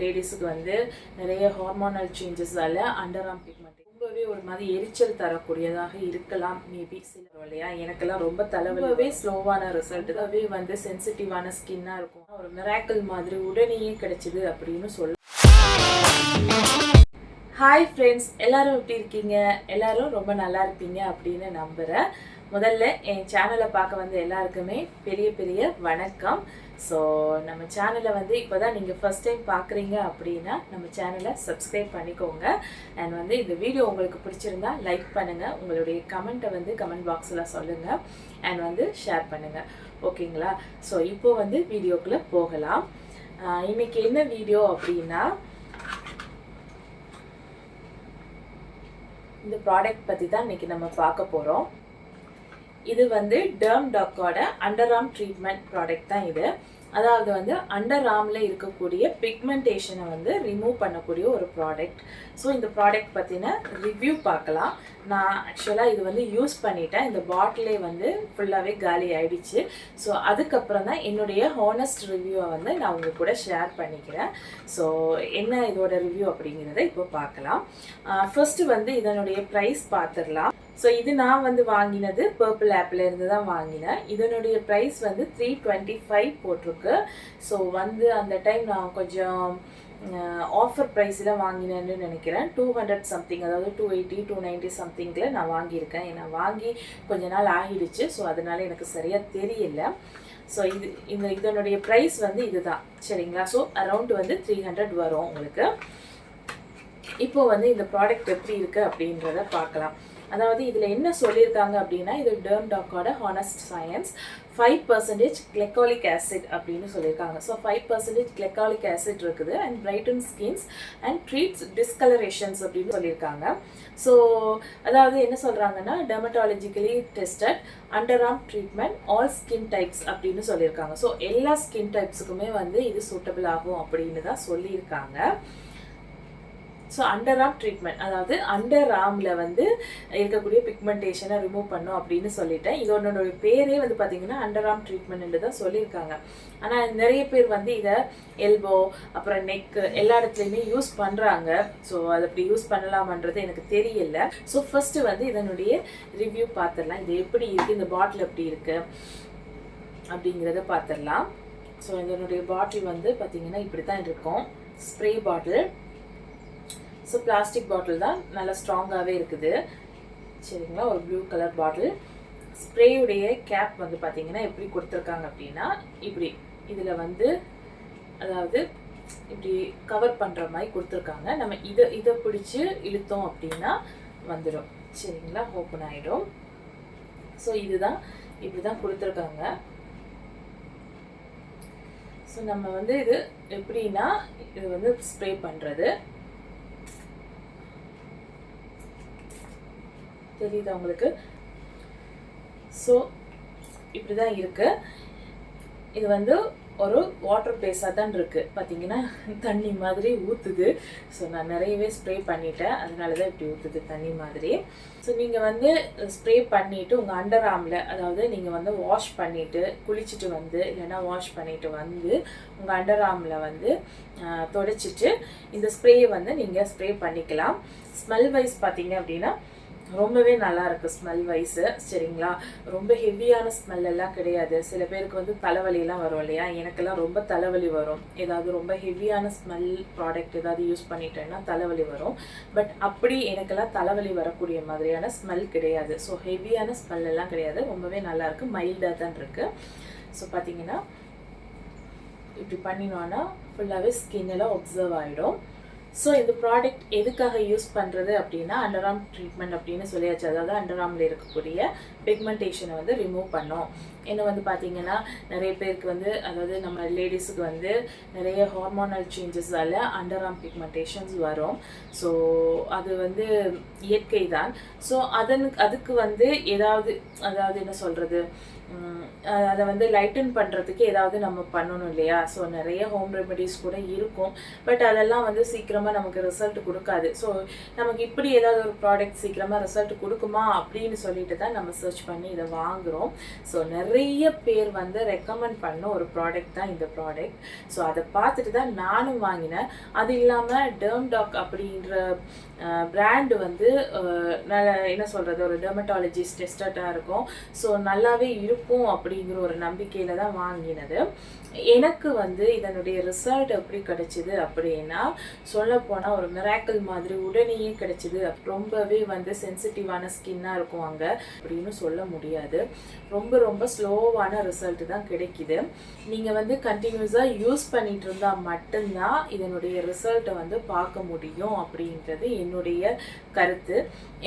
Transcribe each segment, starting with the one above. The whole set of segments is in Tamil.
லேடிஸுக்கு வந்து நிறைய ஹார்மோனல் சேஞ்சஸால் அண்டர் ஆர்ம் பிக்மெண்ட் ரொம்பவே ஒரு மாதிரி எரிச்சல் தரக்கூடியதாக இருக்கலாம் மேபி சில இல்லையா? எனக்கெல்லாம் ரொம்ப தலைவலவே ஸ்லோவான ரிசல்ட் அதுவே வந்து சென்சிட்டிவான ஸ்கின்னாக இருக்கும். ஒரு மிராக்கிள் மாதிரி உடனேயே கிடைச்சிது அப்படின்னு சொல்ல ஹாய் ஃப்ரெண்ட்ஸ் எல்லாரும் எப்படி இருக்கீங்க? எல்லாரும் ரொம்ப நல்லா இருப்பீங்க அப்படின்னு நம்புகிறேன் முதல்ல என் சேனலை பார்க்க வந்து எல்லாருக்குமே பெரிய பெரிய வணக்கம். ஸோ நம்ம சேனலை வந்து இப்போ தான் நீங்கள் ஃபஸ்ட் டைம் பார்க்குறீங்க அப்படின்னா நம்ம சேனலை சப்ஸ்கிரைப் பண்ணிக்கோங்க. அண்ட் வந்து இந்த வீடியோ உங்களுக்கு பிடிச்சிருந்தா லைக் பண்ணுங்கள் உங்களுடைய கமெண்ட்டை வந்து கமெண்ட் பாக்ஸில் சொல்லுங்கள் அண்ட் வந்து ஷேர் பண்ணுங்கள் ஓகேங்களா ஸோ இப்போது வந்து வீடியோக்குள்ளே போகலாம். இன்றைக்கி என்ன வீடியோ அப்படின்னா இந்த ப்ராடக்ட் பற்றி தான் இன்னைக்கு நம்ம பார்க்க போகிறோம் இது வந்து டேர்ம் டாக்கோட அண்டர் ஆர்ம் ட்ரீட்மெண்ட் ப்ராடக்ட் தான் இது. அதாவது வந்து அண்டர் ஆர்மில் இருக்கக்கூடிய பிக்மெண்டேஷனை வந்து ரிமூவ் பண்ணக்கூடிய ஒரு ப்ராடக்ட் ஸோ இந்த ப்ராடக்ட் பற்றின ரிவ்யூ பார்க்கலாம். நான் ஆக்சுவலாக இது வந்து யூஸ் பண்ணிட்டேன். இந்த பாட்டிலே வந்து ஃபுல்லாகவே காலி ஆயிடுச்சு. ஸோ அதுக்கப்புறம் தான் என்னுடைய ஹானஸ்ட் ரிவ்யூவை வந்து நான் உங்கள் கூட ஷேர் பண்ணிக்கிறேன். ஸோ என்ன இதோட ரிவ்யூ அப்படிங்கிறத இப்போ பார்க்கலாம். ஃபர்ஸ்ட் வந்து இதனுடைய ப்ரைஸ் பார்த்துடலாம். ஸோ இது நான் வந்து வாங்கினது பர்பிள் ஆப்பில் இருந்து தான் வாங்கினேன். இதனுடைய ப்ரைஸ் வந்து த்ரீ டுவெண்ட்டி ஃபைவ் போட்டிருக்கு. ஸோ வந்து அந்த டைம் நான் கொஞ்சம் ஆஃபர் ப்ரைஸில் வாங்கினேன்னு நினைக்கிறேன். டூ ஹண்ட்ரட் சம்திங் அதாவது டூ எயிட்டி டூ நைன்ட்டி சம்திங்கில் நான் வாங்கியிருக்கேன். ஏன்னா வாங்கி கொஞ்ச நாள் ஆகிடுச்சு. ஸோ அதனால் எனக்கு சரியாக தெரியல. ஸோ இது இந்த இதனுடைய ப்ரைஸ் வந்து இதுதான் சரிங்களா? ஸோ அரௌண்ட் வந்து த்ரீ ஹண்ட்ரட் வரும் உங்களுக்கு. இப்போ வந்து இந்த ப்ராடக்ட் எப்படி இருக்குது அப்படின்றத பார்க்கலாம். அதாவது இதில் என்ன சொல்லியிருக்காங்க அப்படின்னா இது term டாக்கோட honest science five percentage glycolic acid அப்படின்னு சொல்லியிருக்காங்க. So five percentage glycolic acid இருக்குது and brighten skins and treats discolorations அப்படின்னு சொல்லியிருக்காங்க. ஸோ அதாவது என்ன சொல்கிறாங்கன்னா dermatologically tested underarm treatment all skin types அப்படின்னு சொல்லியிருக்காங்க. ஸோ எல்லா ஸ்கின் டைப்ஸுக்குமே வந்து இது சூட்டபிள் ஆகும் அப்படின்னு தான் சொல்லியிருக்காங்க. ஸோ அண்டர் ஆம் ட்ரீட்மெண்ட் அதாவது அண்டர் ஆமில் வந்து இருக்கக்கூடிய பிக்மெண்டேஷனை ரிமூவ் பண்ணும் அப்படின்னு சொல்லிட்டேன். இதோட பேரே வந்து பார்த்தீங்கன்னா அண்டர் ஆம் ட்ரீட்மெண்ட் தான் சொல்லியிருக்காங்க. ஆனால் நிறைய பேர் வந்து இதை எல்போ அப்புறம் நெக் எல்லா இடத்துலையுமே யூஸ் பண்ணுறாங்க ஸோ அது அப்படி யூஸ் பண்ணலாமன்றது எனக்கு தெரியல. ஸோ ஃபர்ஸ்ட் வந்து இதனுடைய ரிவ்யூ பார்த்துடலாம் இது எப்படி இருக்குது இந்த பாட்டில் எப்படி இருக்குது அப்படிங்கிறத பார்த்துடலாம் ஸோ இதனுடைய பாட்டில் வந்து பார்த்தீங்கன்னா இப்படி தான் இருக்கும். Spray bottle so plastic bottle தான் நல்லா ஸ்ட்ராங்காகவே இருக்குது. சரிங்களா? ஒரு ப்ளூ கலர் பாட்டில் ஸ்ப்ரேயுடைய கேப் வந்து பார்த்தீங்கன்னா எப்படி கொடுத்துருக்காங்க அப்படின்னா இப்படி. இதில் வந்து அதாவது இப்படி கவர் பண்ணுற மாதிரி கொடுத்துருக்காங்க. நம்ம இதை இதை பிடிச்சி இழுத்தோம் அப்படின்னா வந்துடும் சரிங்களா? ஓப்பன் ஆகிடும் ஸோ இதுதான் இப்படி தான் கொடுத்துருக்காங்க. ஸோ நம்ம வந்து இது எப்படின்னா இது வந்து ஸ்ப்ரே பண்ணுறது தெரியுதா உங்களுக்கு? ஸோ இப்படி தான் இருக்கு. இது வந்து ஒரு வாட்டர் பேஸாக தான் இருக்குது பார்த்தீங்கன்னா தண்ணி மாதிரி ஊற்றுது ஸோ நான் நிறையவே ஸ்ப்ரே பண்ணிட்டேன். அதனால தான் இப்படி ஊற்றுது தண்ணி மாதிரி. ஸோ நீங்கள் வந்து ஸ்ப்ரே பண்ணிவிட்டு உங்கள் அண்டர் ஆர்மில் அதாவது நீங்கள் வந்து வாஷ் பண்ணிவிட்டு குளிச்சுட்டு வந்து இல்லைன்னா வாஷ் பண்ணிவிட்டு வந்து உங்கள் அண்டர் ஆர்மில் வந்து தொடச்சிட்டு இந்த ஸ்ப்ரேயை வந்து நீங்கள் ஸ்ப்ரே பண்ணிக்கலாம். ஸ்மெல் வைஸ் பார்த்தீங்க அப்படின்னா ரொம்பவே நல்லா இருக்கு ஸ்மெல் வைஸு சரிங்களா? ரொம்ப ஹெவியான ஸ்மெல் எல்லாம் கிடையாது. சில பேருக்கு வந்து தலைவலியெல்லாம் வரும் இல்லையா? எனக்கெல்லாம் ரொம்ப தலைவலி வரும். ஏதாவது ரொம்ப ஹெவியான ஸ்மெல் ப்ராடக்ட் ஏதாவது யூஸ் பண்ணிட்டேன்னா தலைவலி வரும். பட் அப்படி எனக்கெல்லாம் தலைவலி வரக்கூடிய மாதிரியான ஸ்மெல் கிடையாது. ஸோ ஹெவியான ஸ்மெல் எல்லாம் கிடையாது. ரொம்பவே நல்லா இருக்கு மைல்டாக தான் இருக்கு. ஸோ பார்த்தீங்கன்னா இப்படி பண்ணினோன்னா ஃபுல்லாகவே ஸ்கின் எல்லாம் ஒப்சர்வ் ஆகிடும் ஸோ இந்த ப்ராடக்ட் எதுக்காக யூஸ் பண்ணுறது அப்படின்னா அண்டர் ட்ரீட்மெண்ட் அப்படின்னு சொல்லியாச்சு. அதாவது அண்டர் இருக்கக்கூடிய பிக்மெண்டேஷனை வந்து ரிமூவ் பண்ணோம். என்ன வந்து பார்த்தீங்கன்னா நிறைய பேருக்கு வந்து அதாவது நம்ம லேடிஸுக்கு வந்து நிறைய ஹார்மோனல் சேஞ்சஸால் அண்டர் பிக்மெண்டேஷன்ஸ் வரும். ஸோ அது வந்து இயற்கை தான் ஸோ அதன் அதுக்கு வந்து ஏதாவது அதாவது என்ன சொல்கிறது அதை வந்து லைட்டன் பண்ணுறதுக்கு ஏதாவது நம்ம பண்ணணும் இல்லையா? ஸோ நிறைய ஹோம் ரெமெடிஸ் கூட இருக்கும். பட் அதெல்லாம் வந்து சீக்கிரமாக நமக்கு ரிசல்ட் கொடுக்காது. ஸோ நமக்கு இப்படி ஏதாவது ஒரு ப்ராடக்ட் சீக்கிரமாக ரிசல்ட் கொடுக்குமா அப்படின்னு சொல்லிட்டு தான் நம்ம சர்ச் பண்ணி இதை வாங்குகிறோம் ஸோ நிறைய பேர் வந்து ரெக்கமெண்ட் பண்ண ஒரு ப்ராடக்ட் தான் இந்த ப்ராடக்ட் ஸோ அதை பார்த்துட்டு தான் நானும் வாங்கினேன். அது இல்லாமல் டேர்ம் டாக் அப்படின்ற பிராண்டு வந்து நல்ல என்ன சொல்கிறது ஒரு டெர்மட்டாலஜிஸ்ட் டெஸ்டட்டாக இருக்கும். ஸோ நல்லாவே இருக்கும். இருக்கும் அப்படிங்கிற ஒரு நம்பிக்கையில் தான் வாங்கினது. எனக்கு வந்து இதனுடைய ரிசல்ட் எப்படி கிடைச்சிது அப்படின்னா சொல்லப்போனால் ஒரு மிராக்கிள் மாதிரி உடனேயே கிடைச்சிது. ரொம்பவே வந்து சென்சிட்டிவான ஸ்கின்னாக இருக்கும் அங்கே அப்படின்னு சொல்ல முடியாது. ரொம்ப ரொம்ப ஸ்லோவான ரிசல்ட் தான் கிடைக்குது. நீங்கள் வந்து கண்டினியூஸாக யூஸ் பண்ணிட்டு இருந்தால் மட்டும்தான் இதனுடைய ரிசல்ட்டை வந்து பார்க்க முடியும் அப்படின்றது என்னுடைய கருத்து.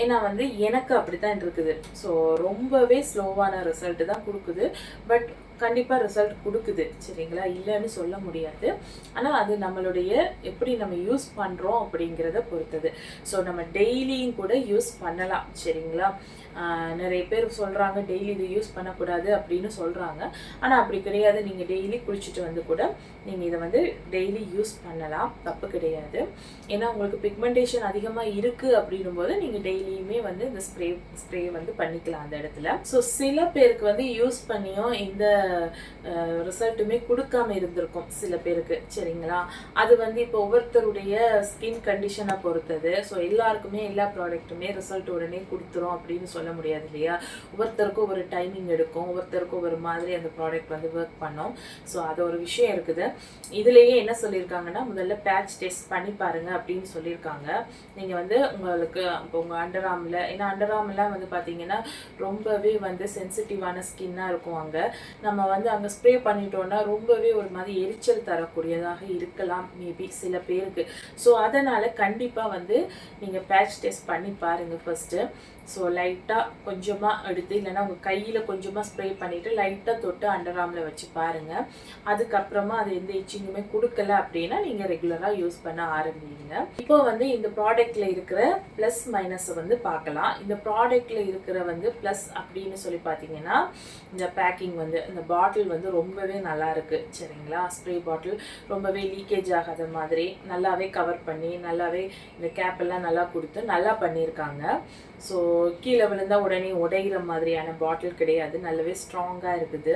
ஏன்னா வந்து எனக்கு அப்படி தான் இருக்குது. ஸோ ரொம்பவே ஸ்லோவான ரிசல்ட் தான் கொடுக்குது. பட் கண்டிப்பாக ரிசல்ட் கொடுக்குது சரிங்களா? இல்லைன்னு சொல்ல முடியாது. ஆனால் அது நம்மளுடைய எப்படி நம்ம யூஸ் பண்ணுறோம் அப்படிங்கிறத பொறுத்தது. ஸோ நம்ம டெய்லியும் கூட யூஸ் பண்ணலாம் சரிங்களா? நிறைய பேர் சொல்கிறாங்க டெய்லி இது யூஸ் பண்ணக்கூடாது அப்படின்னு சொல்கிறாங்க ஆனால் அப்படி கிடையாது. நீங்கள் டெய்லி குளிச்சுட்டு வந்து கூட நீங்கள் இதை வந்து டெய்லி யூஸ் பண்ணலாம். தப்பு கிடையாது. ஏன்னா உங்களுக்கு பிக்மெண்டேஷன் அதிகமாக இருக்குது அப்படின்னும் போது நீங்கள் டெய்லியுமே வந்து இந்த ஸ்ப்ரே ஸ்ப்ரே வந்து பண்ணிக்கலாம் அந்த இடத்துல. ஸோ சில பேருக்கு வந்து யூஸ் பண்ணியும் இந்த ரிசல்ட்டுமே கொடுக்காம இருந்திருக்கும் சில பேருக்கு சரிங்களா? அது வந்து இப்போ ஒவ்வொருத்தருடைய ஸ்கின் கண்டிஷனை பொறுத்தது. ஸோ எல்லாருக்குமே எல்லா ப்ராடக்ட்டுமே ரிசல்ட் உடனே கொடுத்துரும் அப்படின்னு சொல்ல முடியாது இல்லையா? ஒவ்வொருத்தருக்கும் ஒரு டைமிங் எடுக்கும் ஒவ்வொருத்தருக்கும் ஒரு மாதிரி அந்த ப்ராடக்ட் வந்து ஒர்க் பண்ணும். ஸோ அது ஒரு விஷயம் இருக்குது. இதுலேயே என்ன சொல்லியிருக்காங்கன்னா முதல்ல பேட்ச் டெஸ்ட் பண்ணி பாருங்க அப்படின்னு சொல்லியிருக்காங்க. நீங்கள் வந்து உங்களுக்கு இப்போ உங்கள் அண்டர் ஆர்மில் ஏன்னா அண்டர் ஆர்ம்லாம் வந்து பார்த்தீங்கன்னா ரொம்பவே வந்து சென்சிட்டிவான ஸ்கின்னாக இருக்கும் அங்கே. நம்ம நம்ம வந்து அங்கே ஸ்ப்ரே பண்ணிட்டோம்னா ரொம்பவே ஒரு மாதிரி எரிச்சல் தரக்கூடியதாக இருக்கலாம் மேபி சில பேருக்கு. ஸோ அதனால் கண்டிப்பாக வந்து நீங்கள் பேட்ச் டெஸ்ட் பண்ணி பாருங்கள் ஃபஸ்ட்டு ஸோ லைட்டாக கொஞ்சமாக எடுத்து இல்லைன்னா உங்கள் கையில் கொஞ்சமாக ஸ்ப்ரே பண்ணிவிட்டு லைட்டாக தொட்டு அண்டர் ஆர்மில் வச்சு பாருங்கள் அதுக்கப்புறமா அது எந்த இச்சிங்குமே கொடுக்கல அப்படின்னா நீங்கள் ரெகுலராக யூஸ் பண்ண ஆரம்பிங்க. இப்போ வந்து இந்த ப்ராடக்ட்டில் இருக்கிற ப்ளஸ் மைனஸை வந்து பார்க்கலாம். இந்த ப்ராடக்டில் இருக்கிற வந்து ப்ளஸ் அப்படின்னு சொல்லி பார்த்தீங்கன்னா இந்த பேக்கிங் வந்து இந்த பாட்டில் வந்து ரொம்பவே நல்லாயிருக்கு சரிங்களா? ஸ்ப்ரே பாட்டில் ரொம்பவே லீக்கேஜ் ஆகாத மாதிரி நல்லாவே கவர் பண்ணி நல்லாவே இந்த கேப்பெல்லாம் நல்லா கொடுத்து நல்லா பண்ணியிருக்காங்க. ஸோ கீழே விழுந்தா உடனே உடைகிற மாதிரியான பாட்டில் கிடையாது. நல்லாவே ஸ்ட்ராங்காக இருக்குது.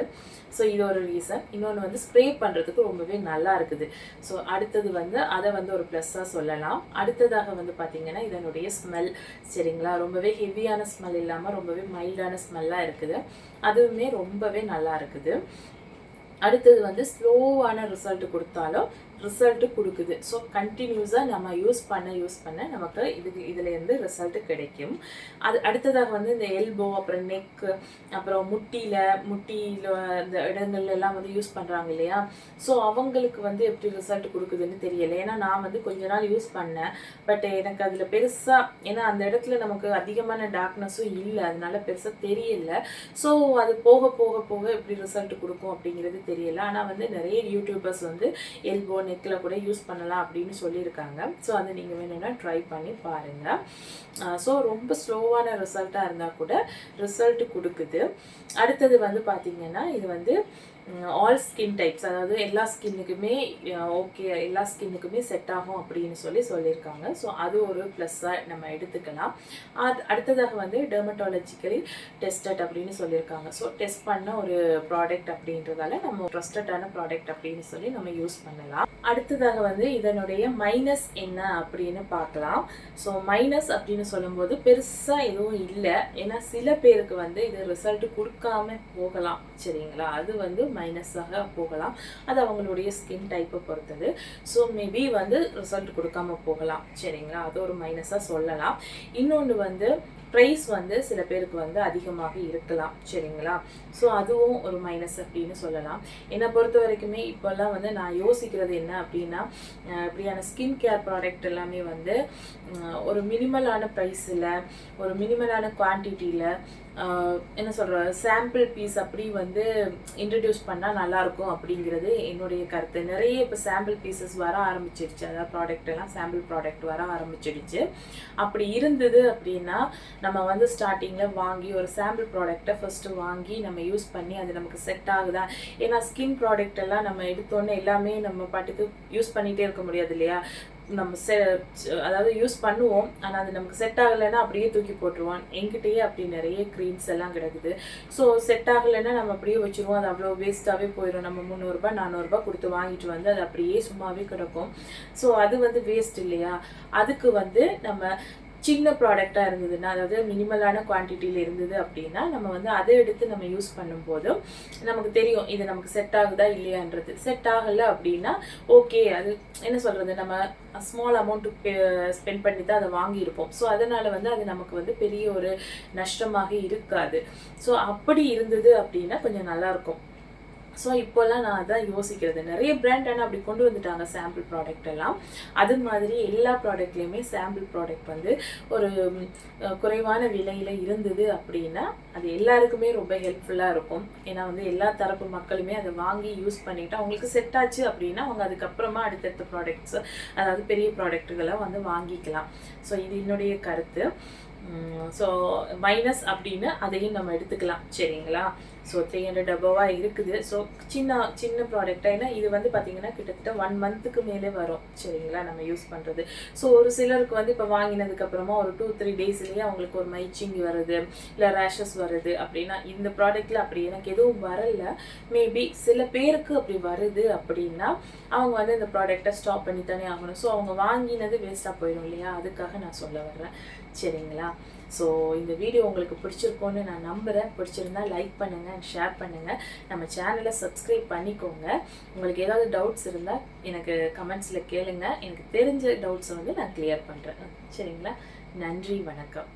ஸோ இது ஒரு ரீசன் இன்னொன்று வந்து ஸ்ப்ரே பண்ணுறதுக்கு ரொம்பவே நல்லா இருக்குது. ஸோ அடுத்தது வந்து அதை வந்து ஒரு ப்ளஸ்ஸாக சொல்லலாம். அடுத்ததாக வந்து பார்த்தீங்கன்னா இதனுடைய ஸ்மெல் சரிங்களா? ரொம்பவே ஹெவியான ஸ்மெல் இல்லாமல் ரொம்பவே மைல்டான ஸ்மெல்லாக இருக்குது. அதுவுமே ரொம்பவே நல்லா இருக்குது. அடுத்தது வந்து ஸ்லோவான ரிசல்ட் கொடுத்தாலும் ரிசல்ட்டு கொடுக்குது. ஸோ கண்டினியூஸாக நம்ம யூஸ் பண்ண யூஸ் பண்ண நமக்கு இதுக்கு இதுலேருந்து ரிசல்ட்டு கிடைக்கும். அது அடுத்ததாக வந்து இந்த எல்போ அப்புறம் நெக்கு அப்புறம் முட்டியில் முட்டியில் இந்த இடங்கள்ல எல்லாம் வந்து யூஸ் பண்ணுறாங்க இல்லையா? ஸோ அவங்களுக்கு வந்து எப்படி ரிசல்ட் கொடுக்குதுன்னு தெரியலை. ஏன்னா நான் வந்து கொஞ்ச நாள் யூஸ் பண்ணேன். பட் எனக்கு அதில் பெருசாக ஏன்னா அந்த இடத்துல நமக்கு அதிகமான டார்க்னஸும் இல்லை. அதனால பெருசாக தெரியல. ஸோ அது போக போக போக எப்படி ரிசல்ட் கொடுக்கும் அப்படிங்கிறது தெரியல. ஆனால் வந்து நிறைய யூடியூபர்ஸ் வந்து எல்போ நெக்கில் கூட யூஸ் பண்ணலாம் அப்படின்னு சொல்லியிருக்காங்க. ஸோ அதை நீங்கள் வேணும்னா ட்ரை பண்ணி பாருங்கள் ஸோ ரொம்ப ஸ்லோவான ரிசல்ட்டாக இருந்தால் கூட ரிசல்ட் கொடுக்குது. அடுத்தது வந்து பார்த்தீங்கன்னா இது வந்து ஆல் ஸ்கின் டைப்ஸ் அதாவது எல்லா ஸ்கின்னுக்குமே ஓகே எல்லா ஸ்கின்னுக்குமே செட் ஆகும் அப்படின்னு சொல்லி சொல்லியிருக்காங்க. ஸோ அது ஒரு ப்ளஸ்ஸாக நம்ம எடுத்துக்கலாம். அது அடுத்ததாக வந்து டெர்மட்டாலஜிக்கலி டெஸ்டட் அப்படின்னு சொல்லியிருக்காங்க. ஸோ டெஸ்ட் பண்ண ஒரு ப்ராடக்ட் அப்படின்றதால நம்ம ட்ரஸ்டடான ப்ராடக்ட் அப்படின்னு சொல்லி நம்ம யூஸ் பண்ணலாம். அடுத்ததாக வந்து இதனுடைய மைனஸ் என்ன அப்படின்னு பார்க்கலாம். ஸோ மைனஸ் அப்படின்னு சொல்லும்போது பெருசாக எதுவும் இல்லை. ஏன்னா சில பேருக்கு வந்து இது ரிசல்ட் கொடுக்காம போகலாம். சரிங்களா? அது வந்து மைனஸாக போகலாம். அது அவங்களுடைய ஸ்கின் டைப்பை பொறுத்தது. ஸோ மேபி வந்து ரிசல்ட் கொடுக்காம போகலாம். சரிங்களா? அது ஒரு மைனஸாக சொல்லலாம். இன்னொன்று வந்து ப்ரைஸ் வந்து சில பேருக்கு வந்து அதிகமாக இருக்கலாம். சரிங்களா? ஸோ அதுவும் ஒரு மைனஸ் அப்படின்னு சொல்லலாம். என்னை பொறுத்த வரைக்குமே இப்போல்லாம் வந்து நான் யோசிக்கிறது என்ன அப்படின்னா இப்படியான ஸ்கின் கேர் ப்ராடக்ட் எல்லாமே வந்து ஒரு மினிமலான ப்ரைஸில் ஒரு மினிமலான குவான்டிட்டியில் என்ன சொல்கிற சாம்பிள் பீஸ் அப்படி வந்து இன்ட்ரடியூஸ் பண்ணால் நல்லாயிருக்கும் அப்படிங்கிறது என்னுடைய கருத்து. நிறைய இப்போ சாம்பிள் பீசஸ் வர ஆரம்பிச்சிடுச்சு. அதாவது ப்ராடக்ட் எல்லாம் சாம்பிள் ப்ராடக்ட் வர ஆரம்பிச்சிடுச்சு. அப்படி இருந்தது அப்படின்னா நம்ம வந்து ஸ்டார்டிங்கில் வாங்கி ஒரு சாம்பிள் ப்ராடக்டை ஃபஸ்ட்டு வாங்கி நம்ம யூஸ் பண்ணி அது நமக்கு செட் ஆகுதா? ஏன்னா ஸ்கின் ப்ராடக்ட் எல்லாம் நம்ம எடுத்தோன்னே எல்லாமே நம்ம பாட்டுக்கு யூஸ் பண்ணிகிட்டே இருக்க முடியாது இல்லையா? நம்ம செ அதாவது யூஸ் பண்ணுவோம். ஆனால் அது நமக்கு செட் ஆகலைன்னா அப்படியே தூக்கி போட்டுருவோம் எங்கிட்டயே அப்படி நிறைய க்ரீம்ஸ் எல்லாம் கிடக்குது. ஸோ செட் ஆகலைன்னா நம்ம அப்படியே வச்சுருவோம். அது அவ்வளோ வேஸ்ட்டாகவே போயிடும் நம்ம முந்நூறுரூபா நானூறுரூபா கொடுத்து வாங்கிட்டு வந்து அது அப்படியே சும்மாவே கிடக்கும். ஸோ அது வந்து வேஸ்ட் இல்லையா? அதுக்கு வந்து நம்ம சின்ன ப்ராடக்டாக இருந்ததுன்னா அதாவது மினிமலான குவான்டிட்டியில் இருந்தது அப்படின்னா நம்ம வந்து அதை எடுத்து நம்ம யூஸ் பண்ணும்போதும் நமக்கு தெரியும் இது நமக்கு செட் ஆகுதா இல்லையான்றது. செட் ஆகலை அப்படின்னா ஓகே அது என்ன சொல்கிறது நம்ம ஸ்மால் அமௌண்ட்டு ஸ்பெண்ட் பண்ணி தான் அதை வாங்கியிருப்போம். ஸோ அதனால் வந்து அது நமக்கு வந்து பெரிய ஒரு நஷ்டமாக இருக்காது. ஸோ அப்படி இருந்தது அப்படின்னா கொஞ்சம் நல்லாயிருக்கும் ஸோ இப்போல்லாம் நான் அதான் யோசிக்கிறது. நிறைய பிராண்ட் ஆனால் அப்படி கொண்டு வந்துட்டாங்க சாம்பிள் ப்ராடக்ட் எல்லாம். அது மாதிரி எல்லா ப்ராடக்ட்லேயுமே சாம்பிள் ப்ராடக்ட் வந்து ஒரு குறைவான விலையில் இருந்தது அப்படின்னா அது எல்லாருக்குமே ரொம்ப ஹெல்ப்ஃபுல்லாக இருக்கும். ஏன்னா வந்து எல்லா தரப்பு மக்களுமே அதை வாங்கி யூஸ் பண்ணிட்டு அவங்களுக்கு செட் ஆச்சு அப்படின்னா அவங்க அதுக்கப்புறமா அடுத்தடுத்த ப்ராடக்ட்ஸ் அதாவது பெரிய ப்ராடக்ட்டுகளை வந்து வாங்கிக்கலாம். ஸோ இது என்னுடைய கருத்து. ஸோ மைனஸ் அப்படின்னு அதையும் நம்ம எடுத்துக்கலாம் சரிங்களா? ஸோ த்ரீ ஹண்ட்ரட் அபவாக இருக்குது. ஸோ சின்ன சின்ன ப்ராடக்டாக ஏன்னா இது வந்து பார்த்திங்கன்னா கிட்டத்தட்ட ஒன் மந்த்துக்கு மேலே வரும் சரிங்களா? நம்ம யூஸ் பண்ணுறது ஸோ ஒரு சிலருக்கு வந்து இப்போ வாங்கினதுக்கப்புறமா ஒரு டூ த்ரீ டேஸ்லேயே அவங்களுக்கு ஒரு மைச்சிங் வருது இல்லை ரேஷஸ் வருது அப்படின்னா இந்த ப்ராடக்ட்டில் அப்படி எனக்கு எதுவும் வரல. மேபி சில பேருக்கு அப்படி வருது அப்படின்னா அவங்க வந்து இந்த ப்ராடக்டை ஸ்டாப் பண்ணி தானே ஆகணும். ஸோ அவங்க வாங்கினது வேஸ்ட்டாக போயிடும் இல்லையா? அதுக்காக நான் சொல்ல வர்றேன் சரிங்களா? ஸோ இந்த வீடியோ உங்களுக்கு பிடிச்சிருக்கோன்னு நான் நம்புகிறேன் பிடிச்சிருந்தா லைக் பண்ணுங்கள் அண்ட் ஷேர் பண்ணுங்கள் நம்ம சேனலை சப்ஸ்கிரைப் பண்ணிக்கோங்க. உங்களுக்கு ஏதாவது டவுட்ஸ் இருந்தால் எனக்கு கமெண்ட்ஸில் கேளுங்க. எனக்கு தெரிஞ்ச டவுட்ஸை வந்து நான் கிளியர் பண்ணுறேன் சரிங்களா? நன்றி வணக்கம்.